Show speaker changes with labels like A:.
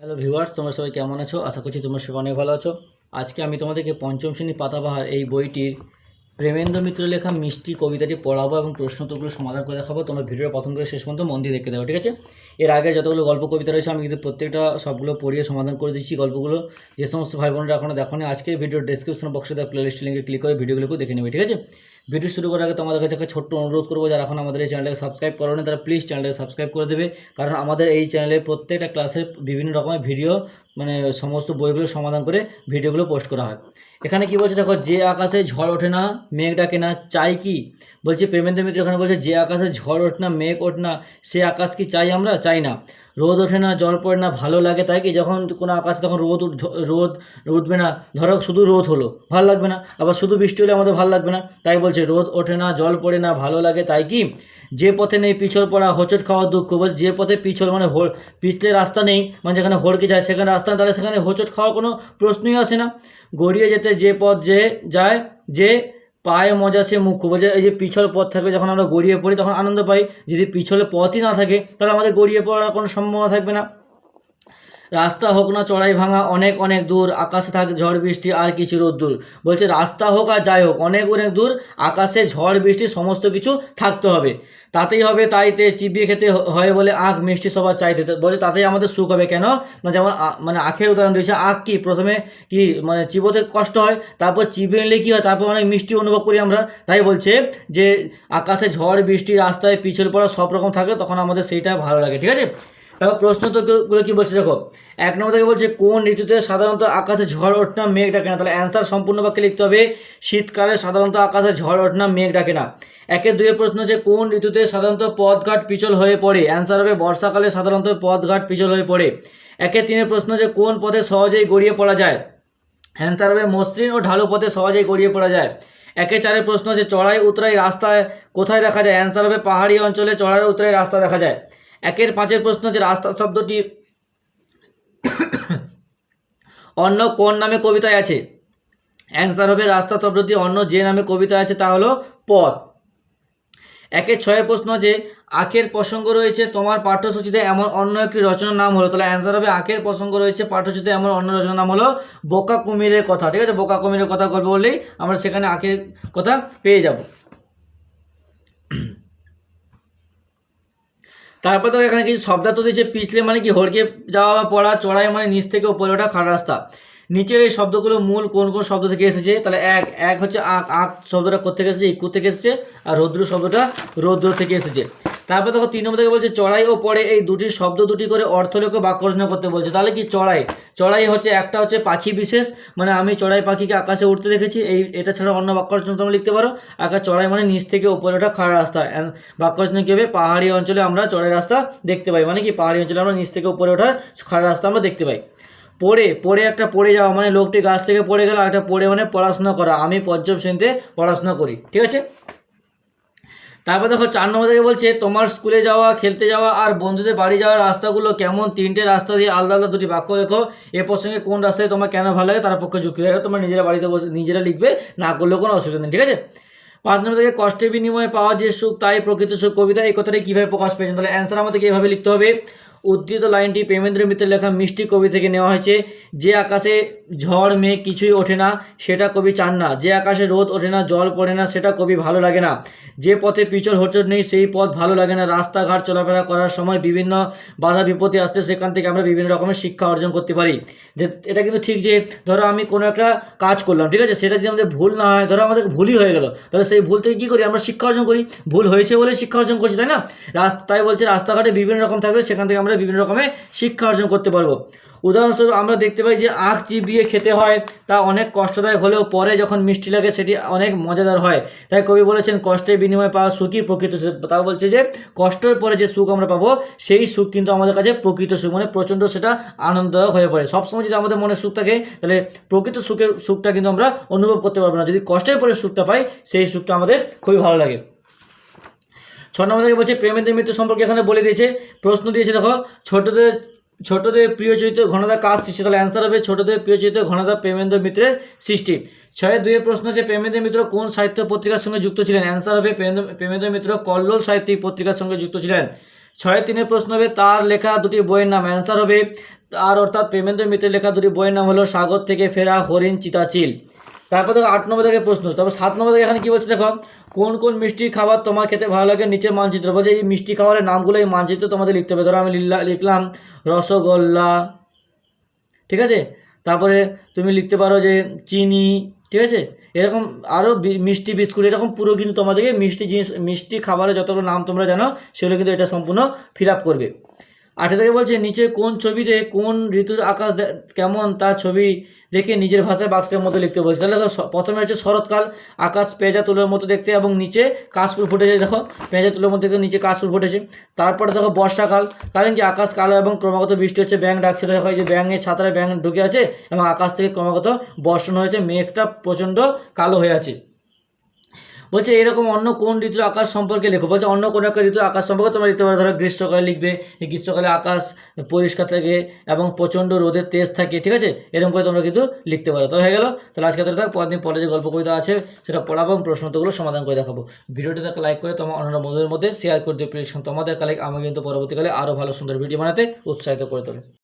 A: Hello viewers তোমরা সবাই কেমন আছো? আশা করছি তোমরা সবাই অনেক ভালো আছো। আজকে আমি তোমাদেরকে পঞ্চম শ্রেণি পাতাবাহার এই বইটির প্রেমেন্দ্র মিত্র লেখা মিষ্টি কবিতাটি পড়াবো এবং প্রশ্ন উত্তরগুলো সমাধান করে দেখাবো। তোমরা ভিডিওর প্রথম থেকে শেষ পর্যন্ত মন দিয়ে দেখে দেবো ঠিক আছে? এর আগে যতগুলো গল্প কবিতা রয়েছে, আমি কিন্তু প্রত্যেকটা সবগুলো পড়িয়ে সমাধান করে দিচ্ছি গল্পগুলো। যে সমস্ত ভাই বোনরা এখনও দেখোনি আজকে ভিডিওর ডেসক্রিপশন বক্সে দেওয়া প্লেলিস্ট লিঙ্কে ক্লিক করে ভিডিওগুলোকে দেখে নেবে, ঠিক আছে? ভিডিও শুরু করার আগে তোমাদের কাছে একটা ছোট্ট অনুরোধ করব, যারা এখন আমাদের এই চ্যানেলটাকে সাবস্ক্রাইব করোনি, তারা প্লিজ চ্যানেলটাকে সাবস্ক্রাইব করে দেবে। কারণ আমাদের এই চ্যানেলে প্রত্যেকটা ক্লাসে বিভিন্ন রকমের ভিডিও মানে সমস্ত বইগুলো সমাধান করে ভিডিওগুলো পোস্ট করা হয়। এখানে কি বলছে দেখো, যে আকাশে ঝড় ওঠে না, মেঘ ডাকে না, চাই কি? বলছে প্রেমেন্দ্র মিত্র এখানে বলছে, যে আকাশে ঝড় ওঠে না, মেঘ ওঠে না, সে আকাশ কি চাই আমরা? চাই না। রোদ ওঠে না, জল পড়ে না, ভালো লাগে তাই কি? যখন কোনো আকাশে তখন রোদ রোদ, উঠবে না। ধরো শুধু রোদ হলো, ভালো লাগবে না। আবার শুধু বৃষ্টি হলে আমাদের ভালো লাগবে না। তাই বলছে, রোদ ওঠে না, জল পড়ে না, ভালো লাগে তাই কি? যে পথে নেই পিছল পড়া, হোঁচট খাওয়া দুঃখ। বলছে, যে পথে পিছল মানে হো, পিছলে রাস্তা নেই মানে যেখানে হড়কে যায়, সেখানে রাস্তা নেই, তাহলে সেখানে হোঁচট খাওয়ার কোনো প্রশ্নই আসে না। গড়িয়ে যেতে যে পথ যে যায় যে পায়ে মজা সে মুখ্য বলছে এই যে পিছল পথ থাকবে যখন আমরা গড়িয়ে পড়ি তখন আনন্দ পাই। যদি পিছলে পথই না থাকে তাহলে আমাদের গড়িয়ে পড়ার কোনো সম্ভাবনা থাকবে না। রাস্তা হোক না চড়াই ভাঙা, অনেক অনেক দূর, আকাশে থাকে ঝড়, বৃষ্টি আর কিছু রোদ্দুর। বলছে, রাস্তা হোক আর যাই হোক, অনেক অনেক দূর, আকাশে ঝড়, বৃষ্টি, সমস্ত কিছু থাকতে হবে। তাতেই হবে তাইতে চিবিয়ে খেতে হয় বলে আখ মিষ্টি সবার চাইতে। বলছে, তাতেই আমাদের সুখ হবে। কেন? না, যেমন মানে আখের উদাহরণ দিয়েছে, আখ কি? প্রথমে কি মানে চিবোতে কষ্ট হয়, তারপর চিবিয়ে নিলে কী হয়? তারপর অনেক মিষ্টি অনুভব করি আমরা। তাই বলছে যে, আকাশে ঝড়, বৃষ্টি, রাস্তায় পিছল পড়া সব রকম থাকলে তখন আমাদের সেইটা ভালো লাগে। ঠিক আছে? তারপর প্রশ্ন তো গুলো কি বলছে? দেখো, এক নম্বর থেকে বলছে, কোন ঋতুতে সাধারণত আকাশে ঝড় ওঠে না মেঘ ডাকে না? তাহলে অ্যান্সার সম্পূর্ণ বাক্যে লিখতে হবে, শীতকালে সাধারণত আকাশে ঝড় ওঠে না মেঘ ডাকে না। একের দুয়ের প্রশ্ন হচ্ছে, কোন ঋতুতে সাধারণত পথঘাট পিছল হয়ে পড়ে? অ্যান্সার হবে, বর্ষাকালে সাধারণত পথঘাট পিছল হয়ে পড়ে। একের তিনের প্রশ্ন হচ্ছে, কোন পথে সহজেই গড়িয়ে পড়া যায়? অ্যান্সার হবে, মসৃণ ও ঢালু পথে সহজেই গড়িয়ে পড়া যায়। একে চারের প্রশ্ন হচ্ছে, চড়াই, উতরাই রাস্তায় কোথায় দেখা যায়? অ্যান্সার হবে, পাহাড়ি অঞ্চলে চড়াই, উতরাই রাস্তা দেখা যায়। একের পাঁচের প্রশ্ন হচ্ছে রাস্তা শব্দটি অন্য কোন নামে কবিতায় আছে? অ্যান্সার হবে রাস্তা শব্দটি অন্য যে নামে কবিতায় আছে তা হলো পথ। একের ছয়ের প্রশ্ন আছে আখের প্রসঙ্গ রয়েছে তোমার পাঠ্যসূচিতে এমন অন্য একটি রচনার নাম হলো। তাহলে অ্যান্সার হবে আখের প্রসঙ্গ রয়েছে পাঠ্যসূচিতে এমন অন্য রচনার নাম হলো বোকা কুমিরের কথা। ঠিক আছে? বোকা কুমিরের কথা গল্প বললেই আমরা সেখানে আখের কথা পেয়ে যাব। তারপর তো এখানে কিছু শব্দার্থ দিয়েছে, পিছলে মানে কি হড়কে যাওয়া বা পড়া, চড়াই মানে নিচ থেকে উপরে ওঠা খারাপ রাস্তা। নিচের এই শব্দগুলো মূল কোন কোন শব্দ থেকে এসেছে? তাহলে এক এক হচ্ছে আঁক আঁক শব্দটা কোথেকে এসেছে? ইকু থেকে এসেছে? আর রৌদ্র শব্দটা রৌদ্র থেকে এসেছে। তারপর দেখো তিন নম্বর থেকে বলছে চড়াই ও পড়ে এই দুটি শব্দ দুটি করে অর্থলেখ্য বাক্য রচনা করতে বলছে। তাহলে কি চড়াই? চড়াই হচ্ছে একটা হচ্ছে পাখি বিশেষ মানে আমি চড়াই পাখিকে আকাশে উঠতে দেখেছি, এই, এটা ছাড়া অন্য বাক্য রচনা তোমরা লিখতে পারো। আকাশ চড়াই মানে নিচ থেকে উপরে ওঠা খাড়া রাস্তা। বাক্য রচনা কী হবে? পাহাড়ি অঞ্চলে আমরা চড়াই রাস্তা দেখতে পাই। মানে কি? পাহাড়ি অঞ্চলে আমরা নিচ থেকে উপরে ওঠার খাড়া রাস্তা আমরা দেখতে পাই। পড়ে পড়ে একটা পড়ে যাওয়া মানে লোকটি গাছ থেকে পড়ে গেল একটা পড়ে মানে পড়াশোনা করা। আমি পঞ্চম শ্রেণীতে পড়াশোনা করি। ঠিক আছে? তারপর দেখো চার নম্বর থেকে বলছে, তোমার স্কুলে যাওয়া, খেলতে যাওয়া আর বন্ধুদের বাড়ি যাওয়ার রাস্তাগুলো কেমন? তিনটে রাস্তা দিয়ে আলাদা আলাদা দুটি বাক্য লেখো। এ প্রসঙ্গে কোন রাস্তায় তোমার কেন ভালো লাগে? তার পক্ষে যুক্তি এটা তোমার নিজেরা বাড়িতে বসে, নিজেরা লিখবে, না করলেও কোনো অসুবিধা নেই, ঠিক আছে? পাঁচ নম্বর থেকে, কষ্টের বিনিময়ে পাওয়া যে সুখ, তাই প্রকৃত সুখ, কবিতা এই কথাটা কীভাবে প্রকাশ পেয়েছেন? তাহলে অ্যান্সার আমাদেরকে কীভাবে লিখতে হবে। উদ্ধৃত লাইনটি প্রেমেন্দ্র মিত্রের লেখা মিষ্টি কবি থেকে নেওয়া হয়েছে। যে আকাশে ঝড়, মেঘ কিছুই ওঠে না, সেটা কবি চান না। যে আকাশে রোদ ওঠে না, জল পড়ে না, সেটা কবি ভালো লাগে না। যে পথে পিছল হোঁচট নেই, সেই পথ ভালো লাগে না। রাস্তাঘাট চলাফেরা করার সময় বিভিন্ন বাধা, বিপত্তি আসতে সেখান থেকে আমরা বিভিন্ন রকমের শিক্ষা অর্জন করতে পারি। যে এটা কিন্তু ঠিক যে, ধরো আমি কোনো একটা কাজ করলাম, ঠিক আছে? সেটা যদি আমাদের ভুল না হয়, ধরো আমাদের ভুলই হয়ে গেল, তাহলে সেই ভুল থেকে কী করি? আমরা শিক্ষা অর্জন করি। ভুল হয়েছে বলে শিক্ষা অর্জন করছি, তাই না? রাস্তা, তাই বলছে, রাস্তাঘাটে বিভিন্ন রকম থাকলে সেখান থেকে আমরা বিভিন্ন রকমের শিক্ষা অর্জন করতে পারব। উদাহরণস্বরূপ আমরা দেখতে পাই যে আখ চিবিয়ে খেতে হয়, তা অনেক কষ্টদায়ক হলেও পরে যখন মিষ্টি লাগে সেটি অনেক মজাদার হয়। তাই কবি বলেছেন, কষ্টের বিনিময়ে পাওয়া সুখই প্রকৃত সুখ। তা বলছে যে কষ্টের পরে যে সুখ আমরা পাবো, সেই সুখ কিন্তু আমাদের কাছে প্রকৃত সুখ। মানে প্রচণ্ড সেটা আনন্দদায়ক হয়ে পড়ে। সবসময় যদি আমাদের মনে সুখ থাকে, তাহলে প্রকৃত সুখের সুখটা কিন্তু আমরা অনুভব করতে পারব না। যদি কষ্টের পরে সুখটা পাই, সেই সুখটা আমাদের খুবই ভালো লাগে। ছ নম্বর থেকে বলছে প্রেমেন্দ্র মৃত্যু সম্পর্কে এখানে বলে দিয়েছে, প্রশ্ন দিয়েছে, দেখো, ছোটদের ছোটদের প্রিয় চরিত্র ঘনদা কাজ সৃষ্টি? তাহলে অ্যান্সার হবে ছোটদের প্রিয় চরিত্র ঘনদা প্রেমেন্দ্র মিত্রের সৃষ্টি। ছয়ের দুইয়ের প্রশ্ন হচ্ছে প্রেমেন্দ্র মিত্র কোন সাহিত্য পত্রিকার সঙ্গে যুক্ত ছিলেন? অ্যান্সার হবে প্রেমেন্দ্র মিত্র কল্লোল সাহিত্যিক পত্রিকার সঙ্গে যুক্ত ছিলেন। ছয় তিনের প্রশ্ন হবে, তার লেখা দুটি বইয়ের নাম? অ্যান্সার হবে, তার অর্থাৎ প্রেমেন্দ্র মিত্রের লেখা দুটি বইয়ের নাম হলো, সাগর থেকে ফেরা হরিণ চিতাচিল। তারপর দেখো আট নম্বর থেকে প্রশ্ন, তারপর সাত নম্বর থেকে এখানে কি বলছে দেখো? কোন কোন মিষ্টি খাবার তোমার খেতে ভালো লাগে? নিচে মানচিত্র, বলছে এই মিষ্টি খাবারের নামগুলো এই মানচিত্র তোমাদের লিখতে হবে। ধরো আমি লিখলাম রসগোল্লা, ঠিক আছে? তারপরে তুমি লিখতে পারো যে চিনি, ঠিক আছে? এরকম আরও মিষ্টি বিস্কুট, এরকম পুরো কিন্তু তোমাদেরকে মিষ্টি জিনিস, মিষ্টি খাবারের যতগুলো নাম তোমরা জানো, সেগুলো কিন্তু এটা সম্পূর্ণ ফিল করবে। আঠে থেকে বলছে, নিচে কোন ছবিতে কোন ঋতুর আকাশ কেমন তার ছবি দেখে নিজের ভাষায় বাক্সের মতো লিখতে বলছে। তাহলে দেখো প্রথমে হচ্ছে শরৎকাল, আকাশ পেঁজা তুলোর মতো দেখতে এবং নিচে কাশফুল ফুটেছে, দেখো, পেঁজা তুলোর মধ্যে দেখো নিচে কাশফুল ফুটেছে। তারপরে দেখো বর্ষাকাল, কারণ কি আকাশ কালো এবং ক্রমাগত বৃষ্টি হচ্ছে ব্যাং ডাকছে দেখো যে ব্যাঙের ছাতারে ব্যাং ঢুকে আছে এবং আকাশ থেকে ক্রমাগত বর্ষণ হয়েছে, মেঘটা প্রচণ্ড কালো হয়ে আছে। বলছে, এরকম অন্য কোন ঋতুর আকাশ সম্পর্কে লেখো? বলছে, অন্য কোনো একটা ঋতুর আকাশ সম্পর্কে তোমরা লিখতে পারো। ধরো, গ্রীষ্মকালে লিখবে, এই গ্রীষ্মকালে আকাশ পরিষ্কার থাকে এবং প্রচণ্ড রোদের তেজ থাকে, ঠিক আছে? এরকম করে তোমরা কিন্তু লিখতে পারো। তো হয়ে গেলো। তাহলে আজকে তো থাক পরের দিন পরে যে গল্প কবিতা আছে, সেটা পড়াবো এবং প্রশ্নগুলো সমাধান করে দেখাবো। ভিডিওটি তাকে লাইক করে তোমার অন্যান্য বন্ধুদের মধ্যে শেয়ার করে দিও প্লিজ তোমাদের কালে আমাকে কিন্তু পরবর্তীকালে আরও ভালো সুন্দর ভিডিও বানাতে উৎসাহিত করে তোলে।